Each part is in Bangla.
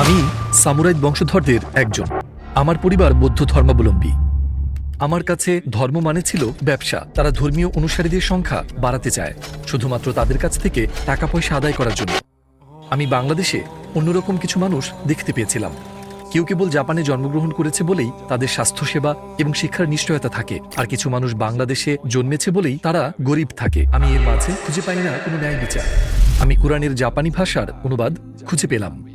আমি সামুরাইদ বংশধরদের একজন। আমার পরিবার বৌদ্ধ ধর্মাবলম্বী। আমার কাছে ধর্ম মানে ছিল ব্যবসা। তারা ধর্মীয় অনুসারীদের সংখ্যা বাড়াতে চায়, শুধুমাত্র তাদের কাছ থেকে টাকা পয়সা আদায় করার জন্য। আমি বাংলাদেশে অন্যরকম কিছু মানুষ দেখতে পেয়েছিলাম। কেউ কেবল জাপানে জন্মগ্রহণ করেছে বলেই তাদের স্বাস্থ্যসেবা এবং শিক্ষার নিশ্চয়তা থাকে। আর কিছু মানুষ বাংলাদেশে জন্মেছে বলেই তারা গরিব থাকে। আমি এর মাঝে খুঁজে পাই না কোনো ন্যায় বিচার। আমি কোরআনের জাপানি ভাষার অনুবাদ খুঁজে পেলাম।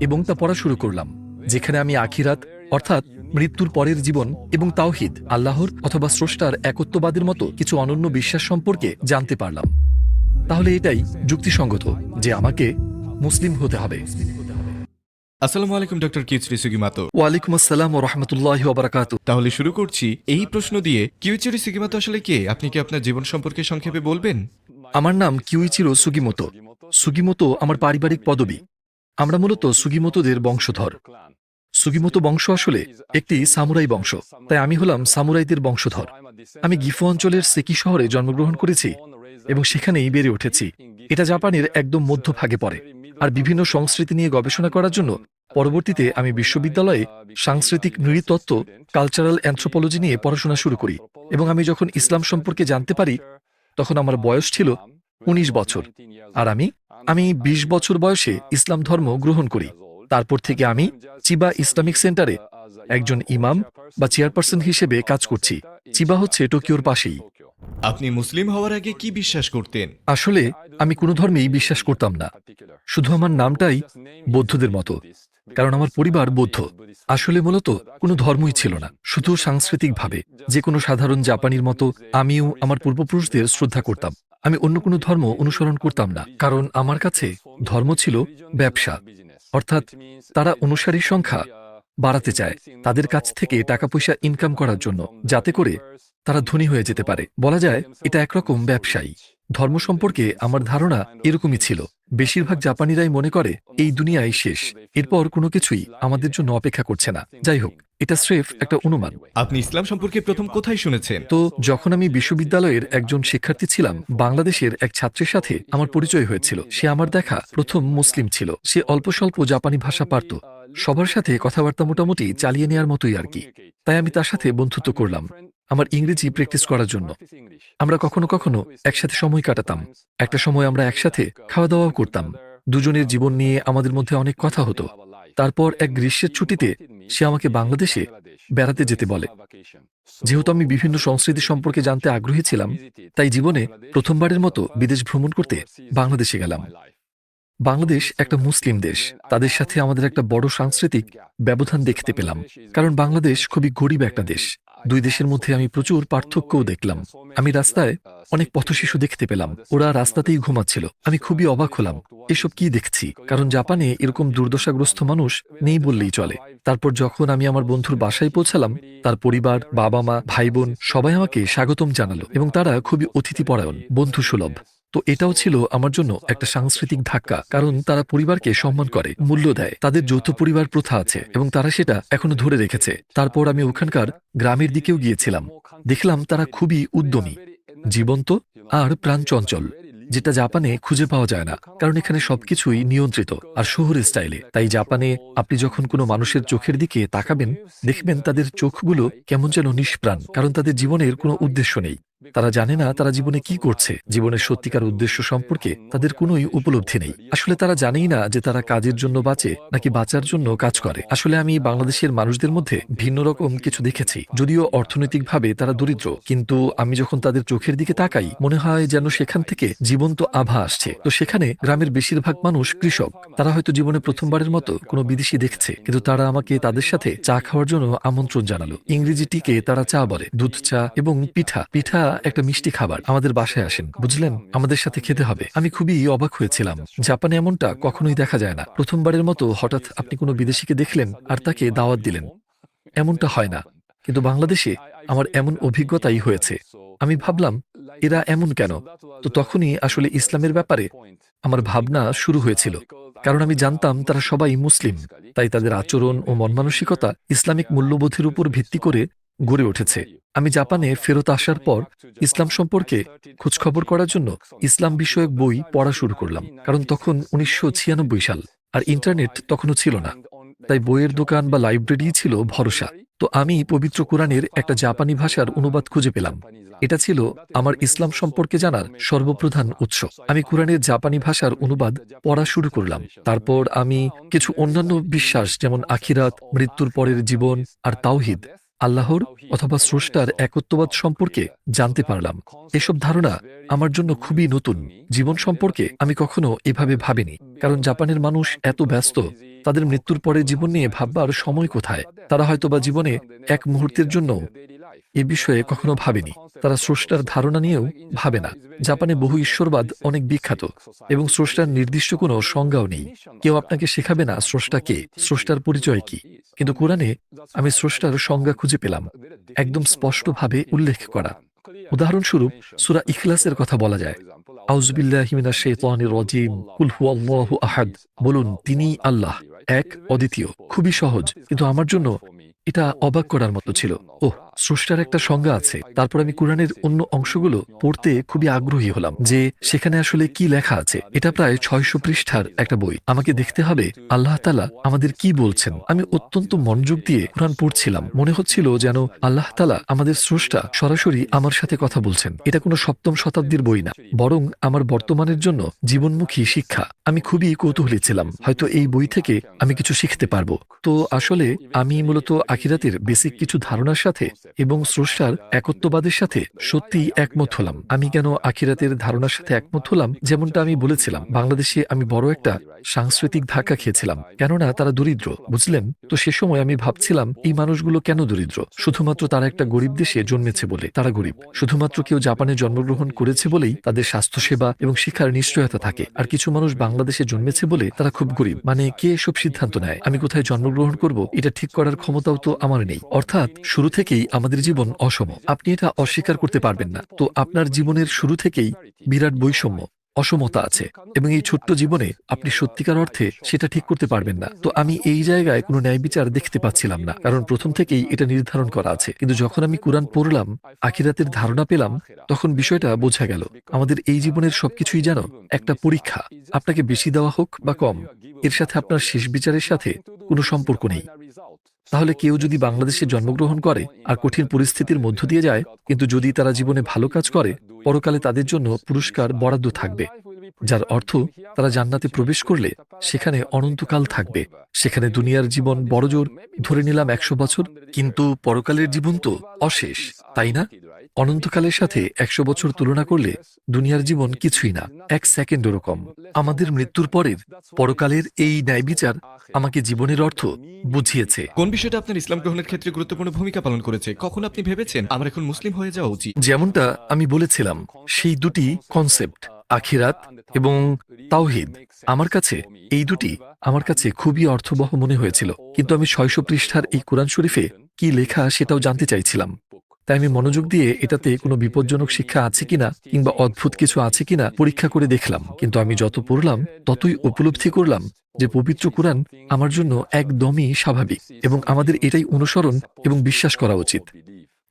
এবং তা পড়া শুরু করলাম যেখানে আমি আখিরাত অর্থাৎ মৃত্যুর পরের জীবন এবং তাওহিদ আল্লাহর অথবা স্রষ্টার একত্ববাদের মতো কিছু অনন্য বিশ্বাস সম্পর্কে জানতে পারলাম। তাহলে এটাই যুক্তিসঙ্গত যে আমাকে মুসলিম হতে হবে। আসসালামু আলাইকুম ডক্টর কিউচরি সুগিমাতো ওয়ালাইকুম আসসালাম ও রহমতুল্লাহ ওবরাকাত তাহলে শুরু করছি এই প্রশ্ন দিয়ে কিউচুরি সুগিমাতো আসলে কে? আপনি কি আপনার জীবন সম্পর্কে সংক্ষেপে বলবেন? আমার নাম কিউইচিরো সুগিমতো সুগিমতো আমার পারিবারিক পদবি। আমরা মূলত সুগিমতোদের বংশধর। সুগিমতো বংশ আসলে একটি সামুরাই বংশ, তাই আমি হলাম সামুরাইদের বংশধর। আমি গিফু অঞ্চলের সেকি শহরে জন্মগ্রহণ করেছি এবং সেখানেই বেড়ে উঠেছি। এটা জাপানের একদম মধ্যভাগে পড়ে। আর বিভিন্ন সংস্কৃতি নিয়ে গবেষণা করার জন্য পরবর্তীতে আমি বিশ্ববিদ্যালয়ে সাংস্কৃতিক নৃতত্ত্ব কালচারাল অ্যান্থ্রোপোলজি নিয়ে পড়াশোনা শুরু করি। এবং আমি যখন ইসলাম সম্পর্কে জানতে পারি, তখন আমার বয়স ছিল উনিশ বছর। আর আমি? আমি ২০ বছর বয়সে ইসলাম ধর্ম গ্রহণ করি। তারপর থেকে আমি চিবা ইসলামিক সেন্টারে একজন ইমাম বা চেয়ারপারসন হিসেবে কাজ করছি। চিবা হচ্ছে টোকিওর পাশেই। আপনি মুসলিম হওয়ার আগে কি বিশ্বাস করতেন? আসলে আমি কোনো ধর্মেই বিশ্বাস করতাম না। শুধু আমার নামটাই বৌদ্ধদের মতো কারণ আমার পরিবার বৌদ্ধ। আসলে মূলত কোনো ধর্মই ছিল না শুধু সাংস্কৃতিকভাবে। যে কোনো সাধারণ জাপানির মতো আমিও আমার পূর্বপুরুষদের শ্রদ্ধা করতাম। আমি অন্য কোনো ধর্ম অনুসরণ করতাম না, কারণ আমার কাছে ধর্ম ছিল ব্যবসা। অর্থাৎ তারা অনুসারীর সংখ্যা বাড়াতে চায় তাদের কাছ থেকে টাকা পয়সা ইনকাম করার জন্য, যাতে করে তারা ধনী হয়ে যেতে পারে। বলা যায়, এটা একরকম ব্যবসায়ী। ধর্ম সম্পর্কে আমার ধারণা এরকমই ছিল। বেশিরভাগ জাপানিরাই মনে করে, এই দুনিয়ায় শেষ। এরপর কোনো কিছুই আমাদের জন্য অপেক্ষা করছে না। যাই হোক এটা স্রেফ একটা অনুমান। আপনি ইসলাম সম্পর্কে প্রথম কোথায় শুনেছেন? তো যখন আমি বিশ্ববিদ্যালয়ের একজন শিক্ষার্থী ছিলাম বাংলাদেশের এক ছাত্রের সাথে আমার পরিচয় হয়েছিল। সে আমার দেখা প্রথম মুসলিম ছিল। সে অল্প স্বল্প জাপানি ভাষা পারত। সবার সাথে কথাবার্তা মোটামুটি চালিয়ে নেওয়ার মতোই আর কি। তাই আমি তার সাথে বন্ধুত্ব করলাম আমার ইংরেজি প্র্যাকটিস করার জন্য। আমরা কখনো কখনো একসাথে সময় কাটাতাম। একটা সময় আমরা একসাথে খাওয়া দাওয়াও করতাম। দুজনের জীবন নিয়ে আমাদের মধ্যে অনেক কথা হতো। তারপর এক গ্রীষ্মের ছুটিতে সে আমাকে বাংলাদেশে বেড়াতে যেতে বলে। যেহেতু আমি বিভিন্ন সংস্কৃতি সম্পর্কে জানতে আগ্রহী ছিলাম, তাই জীবনে প্রথমবারের মতো বিদেশ ভ্রমণ করতে বাংলাদেশে গেলাম। বাংলাদেশ একটা মুসলিম দেশ। তাদের সাথে আমাদের একটা বড় সাংস্কৃতিক ব্যবধান দেখতে পেলাম। কারণ বাংলাদেশ খুবই গরিব একটা দেশ। দুই দেশের মধ্যে আমি প্রচুর পার্থক্যও দেখলাম। আমি রাস্তায় অনেক পথশিশু দেখতে পেলাম। ওরা রাস্তাতেই ঘুমাচ্ছিল। আমি খুবই অবাক হলাম। এসব কি দেখছি? কারণ জাপানে এরকম দুর্দশাগ্রস্ত মানুষ নেই বললেই চলে। তারপর যখন আমি আমার বন্ধুর বাসায় পৌঁছালাম, তার পরিবার বাবা মা ভাই বোন সবাই আমাকে স্বাগতম জানালো এবং তারা খুবই অতিথিপরায়ণ বন্ধু সুলভ তো এটাও ছিল আমার জন্য একটা সাংস্কৃতিক ধাক্কা, কারণ তারা পরিবারকে সম্মান করে, মূল্য দেয়। তাদের যৌথ পরিবার প্রথা আছে এবং তারা সেটা এখনও ধরে রেখেছে। তারপর আমি ওখানকার গ্রামের দিকেও গিয়েছিলাম। দেখলাম তারা খুবই উদ্যমী, জীবন্ত আর প্রাণচঞ্চল, যেটা জাপানে খুঁজে পাওয়া যায় না, কারণ এখানে সবকিছুই নিয়ন্ত্রিত আর শহরের স্টাইলে। তাই জাপানে আপনি যখন কোনো মানুষের চোখের দিকে তাকাবেন, দেখবেন তাদের চোখগুলো কেমন যেন নিষ্প্রাণ, কারণ তাদের জীবনের কোনো উদ্দেশ্য নেই। তারা জানে না তারা জীবনে কি করছে। জীবনের সত্যিকার উদ্দেশ্য সম্পর্কে তাদের কোনোই উপলব্ধি নেই। আসলে তারা জানেই না যে তারা কাজের জন্য বাঁচে নাকি বাঁচার জন্য কাজ করে। আসলে আমি বাংলাদেশের মানুষদের মধ্যে ভিন্ন রকম কিছু দেখেছি। যদিও অর্থনৈতিকভাবে তারা দরিদ্র, কিন্তু আমি যখন তাদের চোখের দিকে তাকাই, মনে হয় যেন সেখান থেকে জীবন্ত আভা আসছে। তো সেখানে গ্রামের বেশিরভাগ মানুষ কৃষক। তারা হয়তো জীবনে প্রথমবারের মতো কোনো বিদেশি দেখছে, কিন্তু তারা আমাকে তাদের সাথে চা খাওয়ার জন্য আমন্ত্রণ জানালো। ইংরেজিটিকে তারা চা বলে, দুধ চা এবং পিঠা। পিঠা একটা মিষ্টি খাবার আমাদের বাসায় আসেন, বুঝলেন? আমাদের সাথে খেতে হবে। আমি খুবই অবাক হয়েছিলাম। জাপানে এমনটা কখনোই দেখা যায় না। প্রথমবারের মতো হঠাৎ আপনি কোনো বিদেশিকে দেখলেন আর তাকে দাওয়াত দিলেন। এমনটা হয় না। কিন্তু বাংলাদেশে আমার এমন অভিজ্ঞতাই হয়েছে। আমি ভাবলাম, এরা এমন কেন? তো তখনই আসলে ইসলামের ব্যাপারে আমার ভাবনা শুরু হয়েছিল। কারণ আমি জানতাম তারা সবাই মুসলিম। তাই তাদের আচরণ ও মন মানসিকতা ইসলামিক মূল্যবোধের উপর ভিত্তি করে গড়ে উঠেছে। আমি জাপানে ফেরত আসার পর ইসলাম সম্পর্কে খোঁজখবর করার জন্য ইসলাম বিষয়ক বই পড়া শুরু করলাম, কারণ তখন উনিশশো ছিয়ানব্বই সাল, আর ইন্টারনেট তখনও ছিল না। তাই বইয়ের দোকান বা লাইব্রেরি ছিল ভরসা। তো আমি পবিত্র কোরআনের একটা জাপানি ভাষার অনুবাদ খুঁজে পেলাম। এটা ছিল আমার ইসলাম সম্পর্কে জানার সর্বপ্রধান উৎস। আমি কোরআনের জাপানি ভাষার অনুবাদ পড়া শুরু করলাম। তারপর আমি কিছু অন্যান্য বিশ্বাস, যেমন আখিরাত, মৃত্যুর পরের জীবন আর তাওহিদ আল্লাহর অথবা স্রষ্টার একত্ববাদ সম্পর্কে জানতে পারলাম। এসব ধারণা আমার জন্য খুবই নতুন। জীবন সম্পর্কে আমি কখনো এভাবে ভাবিনি কারণ জাপানের মানুষ এত ব্যস্ত তাদের মৃত্যুর পরে জীবন নিয়ে ভাববার সময় কোথায়? তারা হয়তোবা জীবনে এক মুহূর্তের জন্য এ বিষয়ে কখনো ভাবেনি। তারা স্রষ্টার ধারণা নিয়েও ভাবে না। জাপানে বহু ঈশ্বরবাদ অনেক বিখ্যাত এবং স্রষ্টার নির্দিষ্ট কোনো সংজ্ঞাও নেই। কেউ আপনাকে শেখাবে না স্রষ্টা কে, স্রষ্টার পরিচয় কি। কিন্তু কোরআনে আমি স্রষ্টার সংজ্ঞা খুঁজে পেলাম। একদম স্পষ্টভাবে উল্লেখ করা। উদাহরণস্বরূপ সুরা ইখলাসের কথা বলা যায়। আউজবিল্লাহি মিনাশ শাইতানির রাজিম। কুল হুয়াল্লাহু আহাদ। বলুন তিনি আল্লাহ। এক, অদ্বিতীয়। খুবই সহজ। কিন্তু আমার জন্য এটা অবাক করার মতো ছিল। ওহ স্রষ্টার একটা সংজ্ঞা আছে। তারপর আমি কোরআনের অন্য অংশগুলো পড়তে খুবই আগ্রহী হলাম যে সেখানে আসলে কি লেখা আছে। এটা প্রায় ছয়শো পৃষ্ঠার একটা বই। আমাকে দেখতে হবে আল্লাহ তালা আমাদের কি বলছেন। আমি অত্যন্ত মনোযোগ দিয়ে কোরআন পড়ছিলাম। মনে হচ্ছিল যেন আল্লাহ তালা আমাদের স্রষ্টা সরাসরি আমার সাথে কথা বলছেন। এটা কোনো সপ্তম শতাব্দীর বই না, বরং আমার বর্তমানের জন্য জীবনমুখী শিক্ষা। আমি খুবই কৌতূহলী ছিলাম। হয়তো এই বই থেকে আমি কিছু শিখতে পারব। তো আসলে আমি মূলত আখিরাতের বেসিক কিছু ধারণার সাথে এবং স্রষ্টার একত্ববাদের সাথে সত্যি একমত হলাম। আমি কেন আখিরাতের ধারণার সাথে একমত হলাম? যেমনটা আমি বলেছিলাম, বাংলাদেশে আমি বড় একটা সাংস্কৃতিক ধাক্কা খেয়েছিলাম, কেননা তারা দরিদ্র, বুঝলেন? তো সে সময় আমি ভাবছিলাম, এই মানুষগুলো কেন দরিদ্র? শুধুমাত্র তারা একটা গরিব দেশে জন্মেছে বলে, তারা গরিব। শুধুমাত্র কেউ জাপানে জন্মগ্রহণ করেছে বলেই তাদের স্বাস্থ্যসেবা এবং শিক্ষার নিশ্চয়তা থাকে। আর কিছু মানুষ বাংলাদেশে জন্মেছে বলে তারা খুব গরিব। মানে কে এসব সিদ্ধান্ত নেয়? আমি কোথায় জন্মগ্রহণ করব? এটা ঠিক করার ক্ষমতাও তো আমার নেই। অর্থাৎ শুরু থেকেই আমাদের জীবন অসম। আপনি এটা অস্বীকার করতে পারবেন না। তো আপনার জীবনের শুরু থেকেই বিরাট বৈষম্য, অসমতা আছে এবং এই ছোট্ট জীবনে আপনি সত্যিকার অর্থে সেটা ঠিক করতে পারবেন না। তো আমি এই জায়গায় কোনো ন্যায় বিচার দেখতে পাচ্ছিলাম না। কারণ প্রথম থেকেই এটা নির্ধারণ করা আছে। কিন্তু যখন আমি কোরআন পড়লাম, আখিরাতের ধারণা পেলাম, তখন বিষয়টা বোঝা গেল। আমাদের এই জীবনের সবকিছুই যেন একটা পরীক্ষা। আপনাকে বেশি দেওয়া হোক বা কম, এর সাথে আপনার শেষ বিচারের সাথে কোনো সম্পর্ক নেই। তাহলে কেউ যদি বাংলাদেশে জন্মগ্রহণ করে আর কঠিন পরিস্থিতির মধ্য দিয়ে যায়, কিন্তু যদি তারা জীবনে ভালো কাজ করে, পরকালে তাদের জন্য পুরস্কার বরাদ্দ থাকবে, যার অর্থ তারা জান্নাতে প্রবেশ করলে সেখানে অনন্তকাল থাকবে। সেখানে দুনিয়ার জীবন বড়জোর, ধরে নিলাম একশো বছর, কিন্তু পরকালের জীবন তো অশেষ, তাই না? অনন্তকালের সাথে একশো বছর তুলনা করলে দুনিয়ার জীবন কিছুই না এক সেকেন্ড ওরকম আমাদের মৃত্যুর পরের পরকালের এই ন্যায় বিচার আমাকে জীবনের অর্থ বুঝিয়েছে। কোন বিষয়টা আপনার ইসলাম গ্রহণের ক্ষেত্রে গুরুত্বপূর্ণ ভূমিকা পালন করেছে? কখন আপনি ভেবেছেন আমার এখন মুসলিম হয়ে যাওয়া উচিত? যেমনটা আমি বলেছিলাম সেই দুটি কনসেপ্ট আখিরাত এবং তাওহিদ। আমার কাছে এই দুটি আমার কাছে খুবই অর্থবহ মনে হয়েছিল। কিন্তু আমি ছয়শো পৃষ্ঠার এই কোরআন শরীফে কি লেখা সেটাও জানতে চাইছিলাম। তাই আমি মনোযোগ দিয়ে এটাতে কোনো বিপজ্জনক শিক্ষা আছে কিনা কিংবা অদ্ভুত কিছু আছে কিনা পরীক্ষা করে দেখলাম। কিন্তু আমি যত পড়লাম, ততই উপলব্ধি করলাম যে পবিত্র কোরআন আমার জন্য একদমই স্বাভাবিক এবং আমাদের এটাই অনুসরণ এবং বিশ্বাস করা উচিত।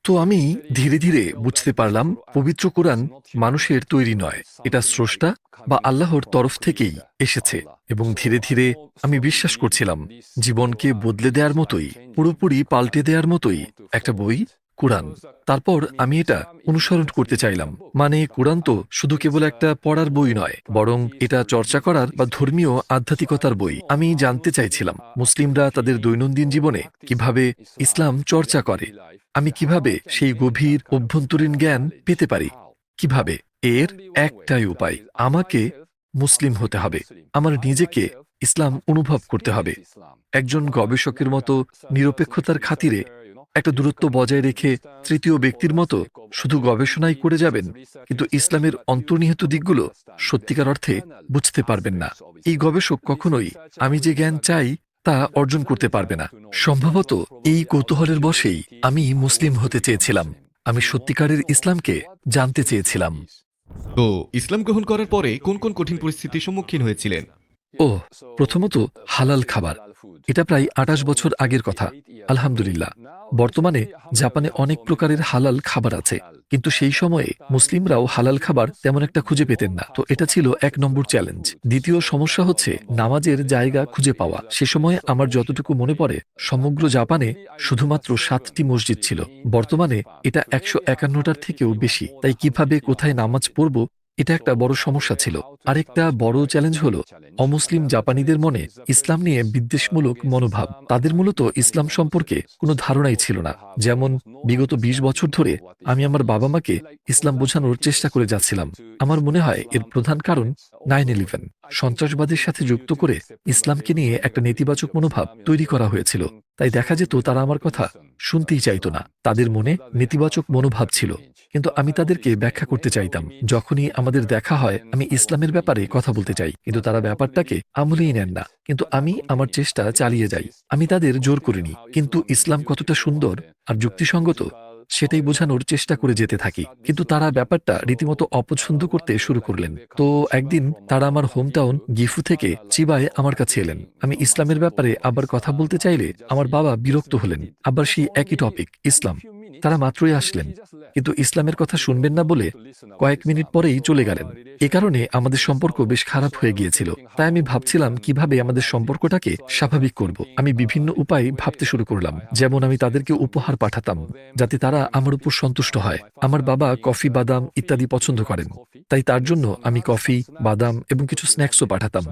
তো আমি ধীরে ধীরে বুঝতে পারলাম, পবিত্র কোরআন মানুষের তৈরি নয়, এটা স্রষ্টা বা আল্লাহর তরফ থেকেই এসেছে এবং ধীরে ধীরে আমি বিশ্বাস করছিলাম, জীবনকে বদলে দেওয়ার মতোই, পুরোপুরি পাল্টে দেওয়ার মতোই একটা বই কোরআন। তারপর আমি এটা অনুসরণ করতে চাইলাম। মানে কোরআন তো শুধু কেবল একটা পড়ার বই নয়, বরং এটা চর্চা করার বা ধর্মীয় আধ্যাত্মিকতার বই। আমি জানতে চাইছিলাম, মুসলিমরা তাদের দৈনন্দিন জীবনে কীভাবে ইসলাম চর্চা করে? আমি কীভাবে সেই গভীর অভ্যন্তরীণ জ্ঞান পেতে পারি? কীভাবে? এর একটাই উপায়, আমাকে মুসলিম হতে হবে। আমার নিজেকে ইসলাম অনুভব করতে হবে। একজন গবেষকের মতো নিরপেক্ষতার খাতিরে একটা দূরত্ব বজায় রেখে তৃতীয় ব্যক্তির মতো শুধু গবেষণাই করে যাবেন কিন্তু ইসলামের অন্তর্নিহিত দিকগুলো সত্যিকার অর্থে বুঝতে পারবেন না। এই গবেষক কখনোই আমি যে জ্ঞান চাই তা অর্জন করতে পারবে না। সম্ভবত এই কৌতূহলের বশেই আমি মুসলিম হতে চেয়েছিলাম। আমি সত্যিকারের ইসলামকে জানতে চেয়েছিলাম। তো ইসলাম গ্রহণ করার পরে কোন কোন কঠিন পরিস্থিতির সম্মুখীন হয়েছিলেন? ও প্রথমত হালাল খাবার। এটা প্রায় আটাশ বছর আগের কথা। আলহামদুলিল্লাহ। বর্তমানে জাপানে অনেক প্রকারের হালাল খাবার আছে। কিন্তু সেই সময়ে মুসলিমরাও হালাল খাবার তেমন একটা খুঁজে পেতেন না। তো এটা ছিল এক নম্বর চ্যালেঞ্জ। দ্বিতীয় সমস্যা হচ্ছে নামাজের জায়গা খুঁজে পাওয়া। সে সময়ে আমার যতটুকু মনে পড়ে, সমগ্র জাপানে শুধুমাত্র সাতটি মসজিদ ছিল। বর্তমানে এটা একশো একান্নটার থেকেও বেশি। তাই কীভাবে কোথায় নামাজ পড়ব, এটা একটা বড় সমস্যা ছিল। আরেকটা বড় চ্যালেঞ্জ হলো, অমুসলিম জাপানিদের মনে ইসলাম নিয়ে বিদ্বেষমূলক মনোভাব। তাদের মূলত ইসলাম সম্পর্কে কোনো ধারণাই ছিল না। যেমন, বিগত ২০ বছর ধরে আমি আমার বাবা মাকে ইসলাম বোঝানোর চেষ্টা করে যাচ্ছিলাম। আমার মনে হয় এর প্রধান কারণ নাইন ইলেভেন সন্ত্রাসবাদের সাথে যুক্ত করে ইসলামকে নিয়ে একটা নেতিবাচক মনোভাব তৈরি করা হয়েছিল। তাই দেখা যেত তারা আমার কথা শুনতেই চাইতো না। তাদের মনে নেতিবাচক মনোভাব ছিল। কিন্তু আমি তাদেরকে ব্যাখ্যা করতে চাইতাম। যখনই আমাদের দেখা হয়, আমি ইসলামের ব্যাপারে কথা বলতে চাই, কিন্তু তারা ব্যাপারটাকে আমলেই নেন না। কিন্তু আমি আমার চেষ্টা চালিয়ে যাই। আমি তাদের জোর করিনি, কিন্তু ইসলাম কতটা সুন্দর আর যুক্তিসঙ্গত, সেটাই বোঝানোর চেষ্টা করে যেতে থাকি। কিন্তু তারা ব্যাপারটা রীতিমতো অপছন্দ করতে শুরু করলেন। তো একদিন তারা আমার হোম টাউন গিফু থেকে চিবায় আমার কাছে এলেন। আমি ইসলামের ব্যাপারে আবার কথা বলতে চাইলে আমার বাবা বিরক্ত হলেন। আবার সেই একই টপিক ইসলাম। তারা মাত্রই আসলেন, কিন্তু ইসলামের কথা শুনবেন না বলে কয়েক মিনিট পরেই চলে গেলেন। এ কারণে আমাদের সম্পর্ক বেশ খারাপ হয়ে গিয়েছিল। তাই আমি ভাবছিলাম কীভাবে আমাদের সম্পর্কটাকে স্বাভাবিক করব। আমি বিভিন্ন উপায় ভাবতে শুরু করলাম। যেমন আমি তাদেরকে উপহার পাঠাতাম, যাতে তারা আমার উপর সন্তুষ্ট হয়। আমার বাবা কফি, বাদাম ইত্যাদি পছন্দ করেন। তাই তার জন্য আমি কফি, বাদাম এবং কিছু স্ন্যাক্সও পাঠাতাম।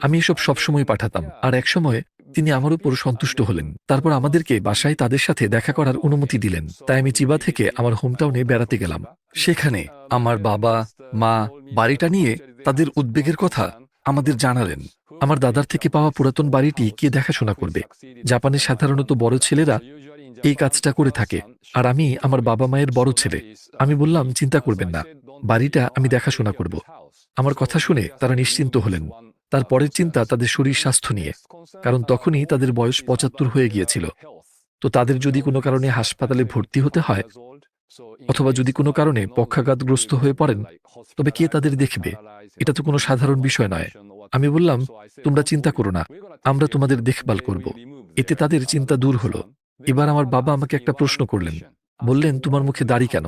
আমি এসব সবসময় পাঠাতাম। আর একসময় তিনি আমার উপর সন্তুষ্ট হলেন। তারপর আমাদেরকে বাসায় তাদের সাথে দেখা করার অনুমতি দিলেন। তাই আমি চিবা থেকে আমার হোমটাউনে বেড়াতে গেলাম। সেখানে আমার বাবা, মা, বাড়িটা নিয়ে তাদের উদ্বেগের কথা আমাদের জানালেন। আমার দাদার থেকে পাওয়া পুরাতন বাড়িটি কে দেখাশোনা করবে? জাপানে সাধারণত বড় ছেলেরা এই কাজটা করে থাকে, আর আমি আমার বাবা মায়ের বড় ছেলে। আমি বললাম, চিন্তা করবেন না, বাড়িটা আমি দেখাশোনা করব। আমার কথা শুনে তারা নিশ্চিন্ত হলেন। তার পরের চিন্তা তাদের শরীর স্বাস্থ্য নিয়ে, কারণ তখনই তাদের বয়স পঁচাত্তর হয়ে গিয়েছিল। তো তাদের যদি কোনো কারণে হাসপাতালে ভর্তি হতে হয়, অথবা যদি কোনো কারণে পক্ষাঘাতগ্রস্ত হয়ে পড়েন, তবে কে তাদের দেখবে? এটা তো কোনো সাধারণ বিষয় নয়। আমি বললাম, তোমরা চিন্তা করো না, আমরা তোমাদের দেখভাল করব। এতে তাদের চিন্তা দূর হলো। এবার আমার বাবা আমাকে একটা প্রশ্ন করলেন। বললেন, তোমার মুখে দাড়ি কেন?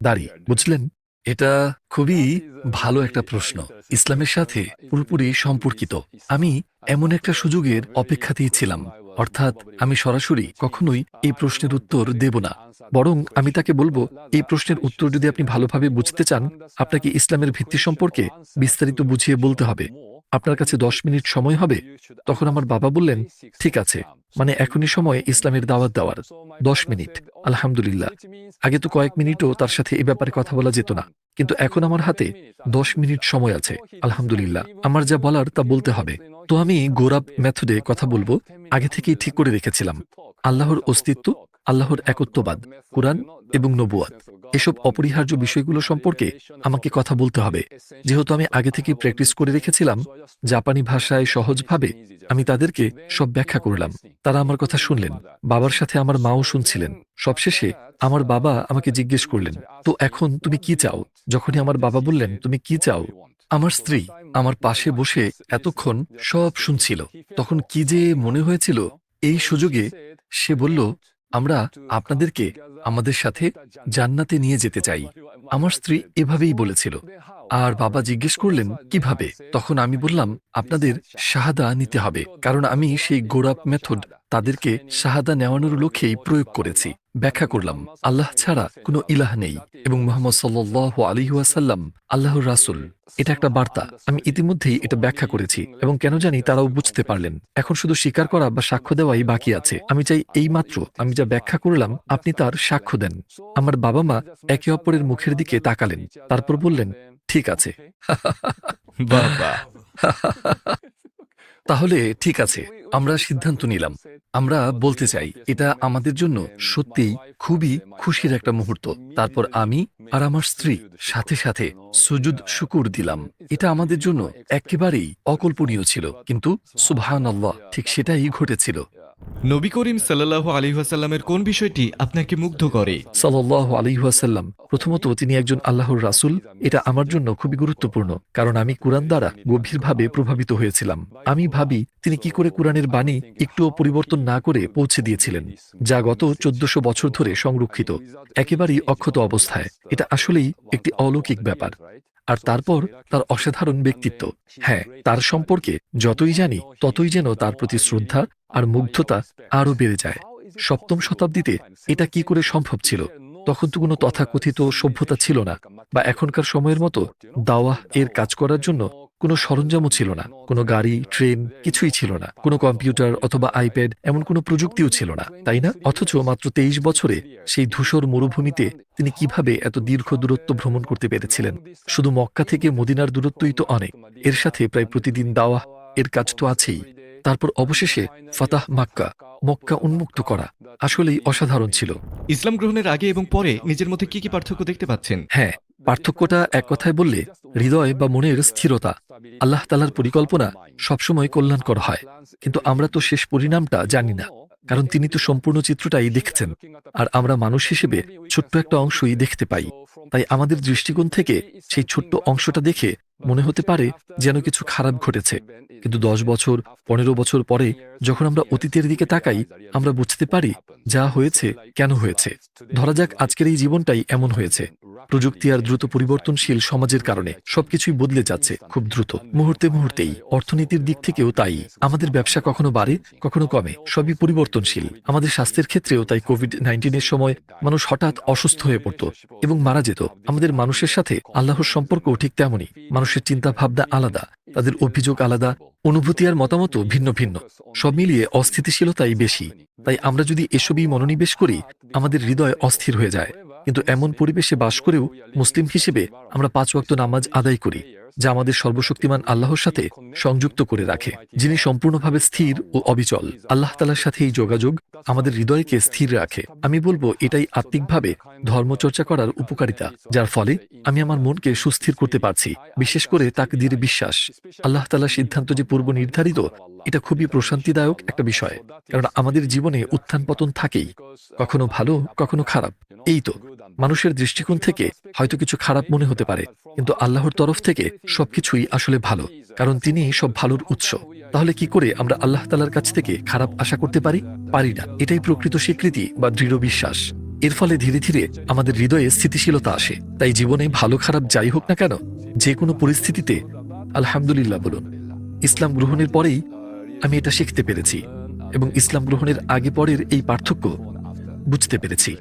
দাড়ি, বুঝলেন? এটা খুবই ভালো একটা প্রশ্ন। ইসলামের সাথে পুরোপুরি সম্পর্কিত। আমি এমন একটা সুযোগের অপেক্ষাতেই ছিলাম। অর্থাৎ আমি সরাসরি কখনোই এই প্রশ্নের উত্তর দেব না। বরং আমি তাকে বলব এই প্রশ্নের উত্তর যদি আপনি ভালোভাবে বুঝতে চান আপনাকে ইসলামের ভিত্তি সম্পর্কে বিস্তারিত বুঝিয়ে বলতে হবে। আপনার কাছে দশ মিনিট সময় হবে? তখন আমার বাবা বললেন, ঠিক আছে। মানে এখনই সময় ইসলামের দাওয়াত দেওয়ার। দশ মিনিট। আলহামদুলিল্লাহ। আগে তো কয়েক মিনিটও তার সাথে এ ব্যাপারে কথা বলা যেত না। কিন্তু এখন আমার হাতে দশ মিনিট সময় আছে। আলহামদুলিল্লাহ। আমার যা বলার তা বলতে হবে। তো আমি গোরাব মেথডে কথা বলব। আগে থেকেই ঠিক করে রেখেছিলাম। আল্লাহর অস্তিত্ব আল্লাহর একত্ববাদ, কোরআন এবং নবুয়াত। এসব অপরিহার্য বিষয়গুলো সম্পর্কে আমাকে কথা বলতে হবে। যেহেতু আমি আগে থেকে প্র্যাকটিস করে রেখেছিলাম, জাপানি ভাষায় সহজভাবে আমি তাদেরকে সব ব্যাখ্যা করলাম। তারা আমার কথা শুনলেন, বাবার সাথে আমার মাও শুনছিলেন। সবশেষে আমার বাবা আমাকে জিজ্ঞেস করলেন, তো এখন তুমি কি চাও? যখনই আমার বাবা বললেন, তুমি কি চাও? আমার স্ত্রী আমার পাশে বসে এতক্ষণ সব শুনছিল। তখন কি যে মনে হয়েছিল, এই সুযোগে সে বলল আমরা আপনাদেরকে আমাদের সাথে জান্নাতে নিয়ে যেতে চাই। আমার স্ত্রী এভাবেই বলেছিল। আর বাবা জিজ্ঞেস করলেন, কীভাবে? তখন আমি বললাম, আপনাদের শাহাদা নিতে হবে, কারণ আমি সেই গোরাপ মেথড তাদেরকে শাহাদা নেওয়ানোর লক্ষ্যেই প্রয়োগ করেছি। ব্যাখ্যা করলাম, আল্লাহ ছাড়া কোনো ইলাহ নেই। এবং মোহাম্মদ সাল্লাহ আলী ওয়াসাল্লাম, আল্লাহর রাসুল। এটা একটা বার্তা। আমি ইতিমধ্যেই এটা ব্যাখ্যা করেছি, এবং কেন জানি তারাও বুঝতে পারলেন। এখন শুধু স্বীকার করা বা সাক্ষ্য দেওয়াই বাকি আছে। আমি চাই এই মাত্র আমি যা ব্যাখ্যা করলাম, আপনি তার সাক্ষ্য দেন। আমার বাবা মা একে অপরের মুখের দিকে তাকালেন, তারপর বললেন ঠিক আছে বাবা তাহলে ঠিক আছে আমরা সিদ্ধান্ত নিলাম আমরা বলতে চাই এটা আমাদের জন্য সত্যিই খুবই খুশির একটা মুহূর্ত তারপর আমি আর আমার স্ত্রী সাথে সাথে সুজুদ শুকুর দিলাম এটা আমাদের জন্য একেবারেই অকল্পনীয় ছিল কিন্তু সুবহান আল্লাহ ঠিক সেটাই ঘটেছিল নবী করিম সাল্লাহ আলী ওয়াসাল্লামের কোন বিষয়টি আপনাকে মুগ্ধ করে? সাল্লাহ আলিহাসাল্লাম প্রথমত, তিনি একজন আল্লাহর রাসূল। এটা আমার জন্য খুবই গুরুত্বপূর্ণ, কারণ আমি কোরআন দ্বারা গভীরভাবে প্রভাবিত হয়েছিলাম। আমি ভাবি, তিনি কি করে কুরআনের বাণী একটুও পরিবর্তন না করে পৌঁছে দিয়েছিলেন, যা গত চোদ্দশো বছর ধরে সংরক্ষিত, একেবারেই অক্ষত অবস্থায়। এটা আসলেই একটি অলৌকিক ব্যাপার। আর তারপর, তার অসাধারণ ব্যক্তিত্ব। হ্যাঁ তার সম্পর্কে যতই জানি, ততই যেন তার প্রতি শ্রদ্ধা আর মুগ্ধতা আরও বেড়ে যায়। সপ্তম শতাব্দীতে এটা কি করে সম্ভব ছিল? তখন তো কোনো তথাকথিত সভ্যতা ছিল না, বা এখনকার সময়ের মতো দাওয়াহ এর কাজ করার জন্য কোনো সরঞ্জামও ছিল না। কোনো গাড়ি, ট্রেন কিছুই ছিল না। কোনো কম্পিউটার অথবা আইপ্যাড এমন কোনো প্রযুক্তিও ছিল না, তাই না? অথচ মাত্র তেইশ বছরে সেই ধূসর মরুভূমিতে তিনি কীভাবে এত দীর্ঘ দূরত্ব ভ্রমণ করতে পেরেছিলেন? শুধু মক্কা থেকে মদিনার দূরত্বই তো অনেক। এর সাথে প্রায় প্রতিদিন দাওয়াহ এর কাজ তো আছেই। তারপর অবশেষে ফাতাহ মাক্কা মক্কা উন্মুক্ত করা আসলেই অসাধারণ ছিল। ইসলাম গ্রহণের আগে এবং পরে নিজের মধ্যে কি কি পার্থক্য দেখতে পাচ্ছেন? হ্যাঁ পার্থক্যটা এক কথায় বললে হৃদয় বা মনের স্থিরতা আল্লাহ তালার পরিকল্পনা সবসময় কল্যাণকর হয়। কিন্তু আমরা তো শেষ পরিণামটা জানি না কারণ তিনি তো সম্পূর্ণ চিত্রটাই দেখছেন। আর আমরা মানুষ হিসেবে ছোট্ট একটা অংশই দেখতে পাই। তাই আমাদের দৃষ্টিকোণ থেকে সেই ছোট্ট অংশটা দেখে মনে হতে পারে যেন কিছু খারাপ ঘটেছে। কিন্তু দশ বছর, পনেরো বছর পরে যখন আমরা অতীতের দিকে তাকাই, আমরা বুঝতে পারি যা হয়েছে, কেন হয়েছে। ধরা যাক আজকের এই জীবনটাই এমন হয়েছে। প্রযুক্তি আর দ্রুত পরিবর্তনশীল সমাজের কারণে সবকিছুই বদলে যাচ্ছে খুব দ্রুত। মুহূর্তে মুহূর্তেই অর্থনীতির দিক থেকেও তাই। আমাদের ব্যবসা কখনো বাড়ে, কখনো কমে, সবই পরিবর্তনশীল। আমাদের স্বাস্থ্যের ক্ষেত্রেও তাই কোভিড নাইন্টিনের সময় মানুষ হঠাৎ অসুস্থ হয়ে পড়ত এবং মারা যেত। আমাদের মানুষের সাথে আল্লাহর সম্পর্কও ঠিক তেমনই। মানুষের চিন্তা ভাবনা আলাদা, তাদের অভিযোগ আলাদা, অনুভূতি আর মতামতও ভিন্ন ভিন্ন। সব মিলিয়ে অস্থিতিশীলতাই বেশি। তাই আমরা যদি এসবই মনোনিবেশ করি, আমাদের হৃদয় অস্থির হয়ে যায়। কিন্তু এমন পরিবেশে বাস করেও মুসলিম হিসেবে আমরা পাঁচ ওয়াক্ত নামাজ আদায় করি, যা আমাদের সর্বশক্তিমান আল্লাহর সাথে সংযুক্ত করে রাখে, যিনি সম্পূর্ণভাবে স্থির ও অবিচল। আল্লাহ তালার সাথে এই যোগাযোগ আমাদের হৃদয়কে স্থির রাখে। আমি বলব, এটাই আত্মিকভাবে ধর্মচর্চা করার উপকারিতা, যার ফলে আমি আমার মনকে সুস্থির করতে পারছি, বিশেষ করে তাকে দিয়ে বিশ্বাস। আল্লাহ তালার সিদ্ধান্ত যে পূর্ব নির্ধারিত, এটা খুবই প্রশান্তিদায়ক একটা বিষয়, কারণ আমাদের জীবনে উত্থান পতন থাকেই, কখনো ভালো, কখনো খারাপ। এই তো মানুষের দৃষ্টিকোণ থেকে হয়তো কিছু খারাপ মনে হতে পারে, কিন্তু আল্লাহর তরফ থেকে সবকিছুই আসলে ভালো, কারণ তিনি সব ভালোর উৎস। তাহলে কি করে আমরা আল্লাহ তালার কাছ থেকে খারাপ আশা করতে পারি? পারি না। এটাই প্রকৃত স্বীকৃতি বা দৃঢ় বিশ্বাস। এর ফলে ধীরে ধীরে আমাদের হৃদয়ে স্থিতিশীলতা আসে। তাই জীবনে ভালো খারাপ যাই হোক না কেন যে কোনো পরিস্থিতিতে আলহামদুলিল্লাহ বলুন, ইসলাম গ্রহণের পরেই আমি এটা শিখতে পেরেছি এবং ইসলাম গ্রহণের আগে পরের এই পার্থক্য বুঝতে পেরেছি।